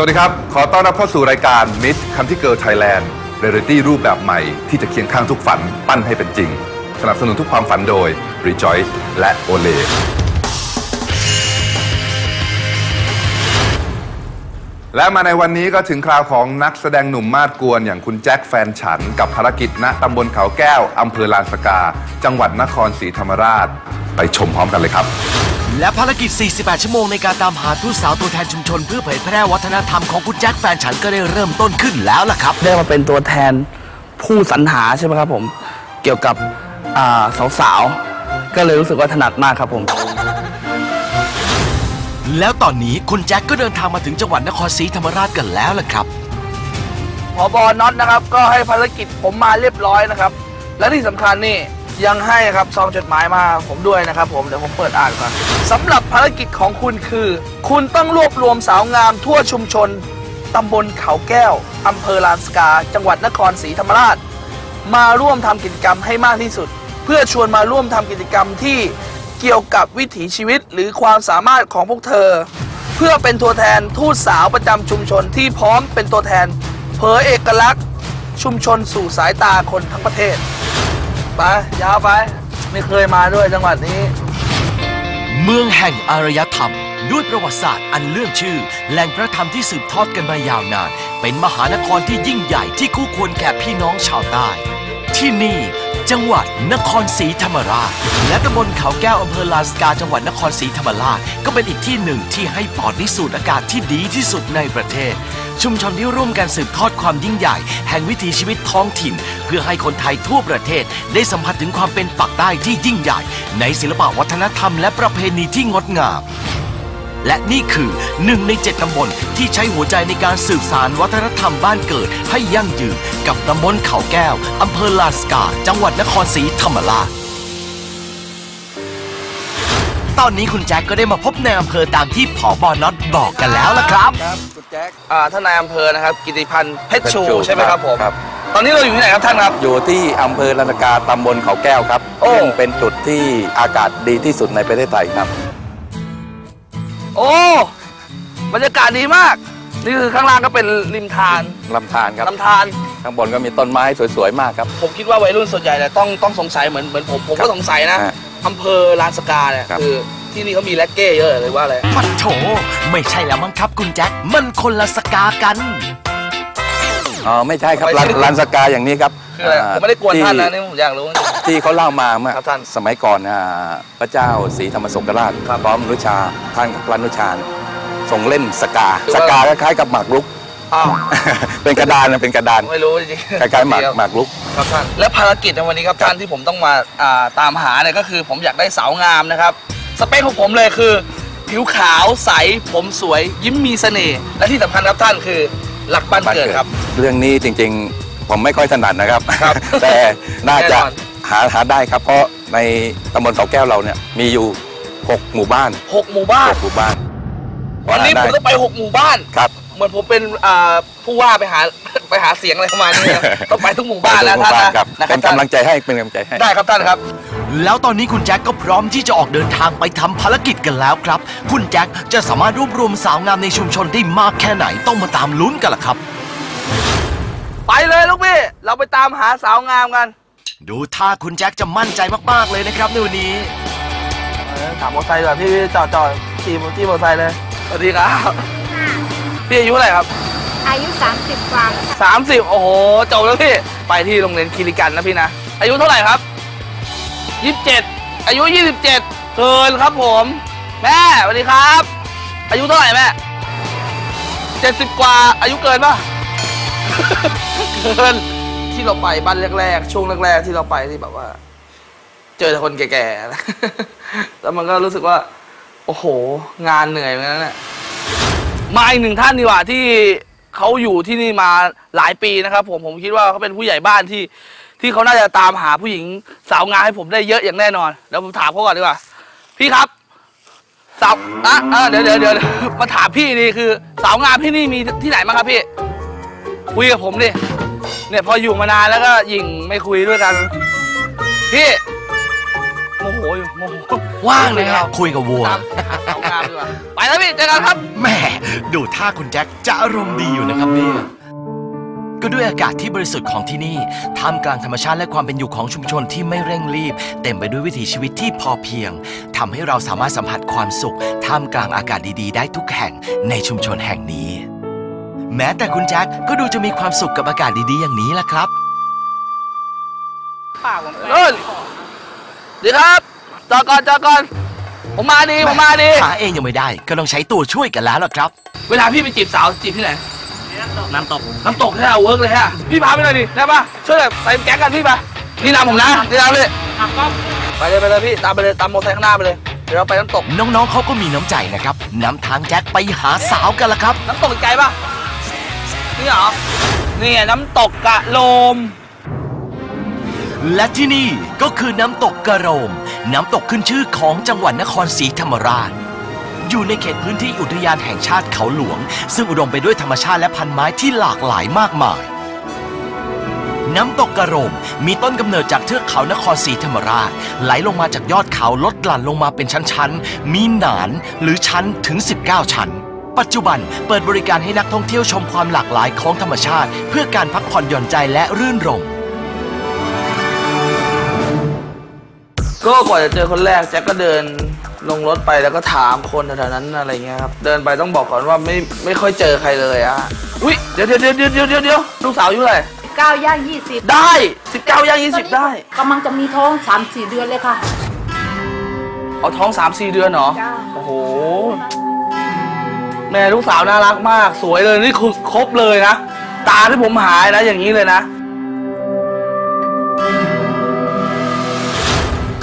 สวัสดีครับ ขอต้อนรับเข้าสู่รายการ Miss คำที่เกิร์ลไทยแลนด์เรลิตี้รูปแบบใหม่ที่จะเคียงข้างทุกฝันปั้นให้เป็นจริง สนับสนุนทุกความฝันโดย Rejoice และ Olay และมาในวันนี้ก็ถึงคราวของนักแสดงหนุ่มมาดกวนอย่างคุณแจ็คแฟนฉัน กับภารกิจณตำบลเขาแก้วอำเภอลานสกา จังหวัดนครศรีธรรมราช ไปชมพร้อมกันเลยครับ และภารกิจ 48 ชั่วโมงในการตามหาทูตสาวตัวแทนชุมชน เพื่อเผยแพร่วัฒนธรรมของคุณแจ็คแฟนฉันก็ได้เริ่มต้นขึ้นแล้วล่ะครับ ได้มาเป็นตัวแทนผู้สรรหาใช่ไหมครับผม เกี่ยวกับอ่าสาวๆ ก็เลยรู้สึกว่าถนัดมากครับผม แล้วตอนนี้คุณแจ็คก็เดินทางมาถึงจังหวัดนครศรีธรรมราชกันแล้วล่ะครับพอบอน็อตนะครับ ก็ให้ภารกิจผมมาเรียบร้อยนะครับ และที่สำคัญนี่ยังให้ครับซองจดหมายมาผมด้วยนะครับผมเดี๋ยวผมเปิดอ่านก่อนสำหรับภารกิจของคุณคือ คุณต้องรวบรวมสาวงามทั่วชุมชนตำบลเขาแก้วอำเภอลานสกา จังหวัดนครศรีธรรมราช มาร่วมทำกิจกรรมให้มากที่สุด เพื่อชวนมาร่วมทำกิจกรรมที่ เกี่ยวกับวิถีชีวิตหรือความสามารถของพวกเธอ เพื่อเป็นตัวแทนทูตสาวประจำชุมชนที่พร้อมเป็นตัวแทน เผยเอกลักษณ์ ชุมชนสู่สายตาคนทั้งประเทศ ไป ยาวไป ไม่เคยมาด้วยจังหวัดนี้ เมืองแห่งอารยธรรม ด้วยประวัติศาสตร์อันเรื่องชื่อ แหล่งพระธรรมที่สืบทอดกันมายาวนาน เป็นมหานครที่ยิ่งใหญ่ที่คู่ควรแก่พี่น้องชาวใต้ที่นี่ จังหวัดนครศรีธรรมราช และตำบลเขาแก้วอำเภอลานสกาจังหวัดนครศรีธรรมราช ก็เป็นอีกที่หนึ่งที่ให้ปอดนิสูตอากาศที่ดีที่สุดในประเทศ ชุมชนที่ร่วมกันสืบทอดความยิ่งใหญ่ แห่งวิถีชีวิตท้องถิ่น เพื่อให้คนไทยทั่วประเทศ ได้สัมผัสถึงความเป็นปักใต้ที่ยิ่งใหญ่ ในศิลปวัฒนธรรมและประเพณีที่งดงาม และนี่คือหนึ่งในเจ็ดตำบลที่ใช้หัวใจในการสืบสารวัฒนธรรมบ้านเกิดให้ยั่งยืนกับตำบลเขาแก้ว อำเภอลาสกา จังหวัดนครศรีธรรมราชตอนนี้คุณแจ็คก็ได้มาพบในอำเภอตามที่ผอบอน็อตบอกกันแล้วล่ะครับ ครับคุณแจ็คอ่าท่านนายอำเภอนะครับ กิติพันธ์เพชรชูเพชรชูใช่ไหมครับผม ครับ ตอนนี้เราอยู่ที่ไหนครับท่านครับ อยู่ที่อำเภอลานกาตำบลเขาแก้วครับโอ้ ซึ่งเป็นจุดที่อากาศดีที่สุดในประเทศไทยครับ โอ้บรรยากาศดีมาก นี่คือข้างล่างก็เป็นริมทานลำธารครับลำธารข้างบนก็มีต้นไม้สวยๆมากครับ ผมคิดว่าวัยรุ่นส่วนใหญ่เนี่ยต้องต้องสงสัยเหมือนเหมือนผมผมครัก็บสงสัยนะฮะอำเภอลานสกาเนี่ยครับ คือที่นี่เขามีแร็กเก้เยอะเลยว่าอะไรปัดโถ ไม่ใช่แล้วมั้งครับคุณแจ็ค มันคนละสกากัน อ๋อไม่ใช่ครับไม่ลานใช่ลานสกาอย่างนี้ครับ คืออะไราผมไม่ได้กวนท่านนะที่นี่ผมอยากรู้จริงที่เขาเล่ามาเมื่อครับท่านสมัยก่อนอ่าพระเจ้าศรีธรรมสงกราชครับพร้อมนุชาท่านกับพระนุชาทรงเล่นสกาคือสว่ากาคล้ายๆกับหมากรุกอ้าวเป็นกระดานนะเป็นกระดานไม่รู้จริงๆคล้ายๆหมากหมากรุกครับท่านและภารกิจในวันนี้ครับท่านที่ผมต้องมาอ่าตามหาเนี่ยก็คือ ผมอยากได้สาวงามนะครับ สเปคของผมเลยคือ ผิวขาวใสผมสวยยิ้มมีเสน่ห์และที่สำคัญครับท่านคือหลักบ้านเกิดครับ เรื่องนี้จริงๆ ผมไม่ค่อยถนัดนะครับครับแต่น่าจะแน่นอนหาหาได้ครับ เพราะในตำบลเขาแก้วเราเนี่ยมีอยู่ 6 หมู่บ้านหกหมู่บ้าน 6 หมู่บ้าน วันนี้หาผมได้ต้องไปหกหมู่บ้านครับเหมือนผมเป็นอ่าผู้ว่าไปหาไปหาเสียงอะไรประมาณนี้นะต้องไปทุกหมู่บ้านแล้วหมู่ท่านบ้านนะครับนะครัเป็บนท่านกำลังใจให้เป็นกำลังใจให้ได้ครับท่านครับ แล้วตอนนี้คุณแจ็คก็พร้อมที่จะออกเดินทางไปทำภารกิจกันแล้วครับ คุณแจ็คจะสามารถรวบรวมสาวงามในชุมชนได้มากแค่ไหนต้องมาตามลุ้นกันล่ะครับ ไปเลยลูกพี่ เราไปตามหาสาวงามกัน ดูท่าคุณแจ็คจะมั่นใจมาก ๆ เลยนะครับในวันนี้อถามมอเตอร์ไซค์ก่อนพี่จอดจอดขี่ที่มอเตอร์ไซค์เลยสวัสดีครับพี่อายุเท่าไหร่ครับ อายุ 30 กว่าแล้วค่ะสามสิบโอ้โหจบแล้วพี่ ไปที่โรงเรียนคีริกันนะพี่นะ อายุเท่าไหร่ครับยี่สิบเจ็ดอายุยี่สิบเจ็ดเกินครับผม แม่สวัสดีครับ อายุเท่าไหร่แม่เจ็ดสิบกว่าอายุเกินป่ะ เกินที่เราไปบ้านแรกๆช่วงแรกๆที่เราไปที่แบบว่า เจอแต่คนแก่ๆแล้วมันก็รู้สึกว่า โอ้โห งานเหนื่อยเหมือนกันนะเลยมาอีกหนึ่งท่านดีกว่าที่เขาอยู่ที่นี่มาหลายปีนะครับ ผมผมคิดว่าเขาเป็นผู้ใหญ่บ้านที่ ที่เขาน่าจะตามหาผู้หญิงสาวงามให้ผมได้เยอะอย่างแน่นอนเดี๋ยวผมถามเขาก่อนดีกว่า พี่ครับ สาวอะอะเดี๋ยวเดี๋ยวเดี๋ยวมาถามพี่นี่คือ สาวงามที่นี่มีที่ไหนบ้างครับพี่ คุยกับผมดิ เนี่ยพออยู่มานานแล้วก็หยิ่งไม่คุยด้วยกัน พี่โมโหอยู่โมโหว่างเลยครับคุยกับวัว ตามหาสาวงามดีกว่าไปแล้วพี่เจอกันครับ แหม่ดูท่าคุณแจ็คจะอารมณ์ดีอยู่นะครับเนี่ยก็ด้วยอากาศที่บริสุทธิ์ของที่นี่ท่ามกลางธรรมชาติและความเป็นอยู่ของชุมชนที่ไม่เร่งรีบ เต็มไปด้วยวิถีชีวิตที่พอเพียงทำให้เราสามารถสัมผัสความสุข ท่ามกลางอากาศดีๆ ได้ทุกแห่งในชุมชนแห่งนี้ แม้แต่คุณแจ็คก็ดูจะมีความสุขกับอากาศดีๆอย่างนี้แหละครับเอิ้นดีครับจอดก่อนจอดก่อนผมมาดีผมมาดีหาเองยังไม่ได้ ก็ต้องใช้ตัวช่วยกันแล้วล่ะครับ เวลาพี่ไปจีบสาวจีบที่ไหนน้ำตกน้ำตกแค่เวิร์กเลยฮะพี่พาไปหน่อยดิได้ปะช่วยแบบใส่แก๊งกันพี่ปะนี่นำผมนะนี่นำเลยไปเลยไปเลยพี่ตามไปเลยตามมอเตอร์ไซค์ข้างหน้าไปเลยเดี๋ยวเราไปน้ำตกน้องๆเขาก็มีน้ำใจนะครับนำทางแจ็คไปหาสาวกันละครับ น้ำตกไกลปะ นี่เหรอนี่ไงน้ำตกกะโลม และที่นี่ก็คือน้ำตกกระโรม น้ำตกขึ้นชื่อของจังหวัดนครศรีธรรมราช อยู่ในเขตพื้นที่อุทยานแห่งชาติเขาหลวง ซึ่งอุดมไปด้วยธรรมชาติและพันไม้ที่หลากหลายมากมาย น้ำตกกระโรมมีต้นกำเนิดจากเทือกเขานครศรีธรรมราช ไหลลงมาจากยอดเขาลดหลั่นลงมาเป็นชั้นๆ มีหนานหรือชั้นถึง 19 ชั้น ปัจจุบันเปิดบริการให้นักท่องเที่ยวชมความหลากหลายของธรรมชาติ เพื่อการพักผ่อนหย่อนใจและรื่นรมย์ ก็กว่าจะเจอคนแรกแจ็คก็เดินลงรถไปแล้วก็ถามคนแถวๆนั้นอะไรเงี้ยครับ เดินไปต้องบอกก่อนว่าไม่ไม่ค่อยเจอใครเลยอะอุ้ยเดี๋ยวเดี๋ยวเดี๋ยวเดี๋ยวเดี๋ยวเดี๋ยวเดี๋ยวลูกสาวอายุเท่าไหร่9ย่าง20ได้สิบเก้าย่างยี่สิบได้กำลังจะมีท้อง3-4เดือนเลยค่ะ เอาท้องสามสี่เดือนเหรอ จ้า โอ้โห แม่ลูกสาวน่ารักมาก สวยเลยนี่คือครบเลยนะ ตาที่ผมหายนะอย่างนี้เลยนะ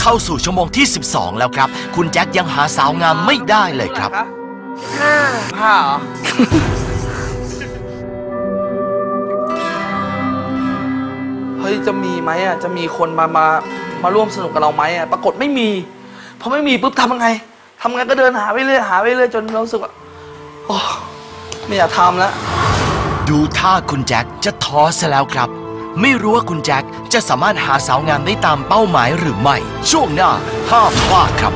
เข้าสู่ชั่วโมงที่ 12 แล้วครับ คุณแจ็คยังหาสาวงามไม่ได้เลยครับห้าห้าเหรอเฮ้ยจะมีไหมอะจะมีคนมามามาร่วมสนุกกับเราไหมอะปรากฏไม่มีพอไม่มีปุ๊บทำยังไงทำไงก็เดินหาไปเรื่อยหาไปเรื่อยจนรู้สึกว่า โอ้ไม่อยากทำแล้ว ดูท่าคุณแจ็คจะท้อซะแล้วครับ ไม่รู้ว่าคุณแจ็คจะสามารถหาสาวงามได้ตามเป้าหมายหรือไม่ ช่วงหน้าห้ามพลาดครับ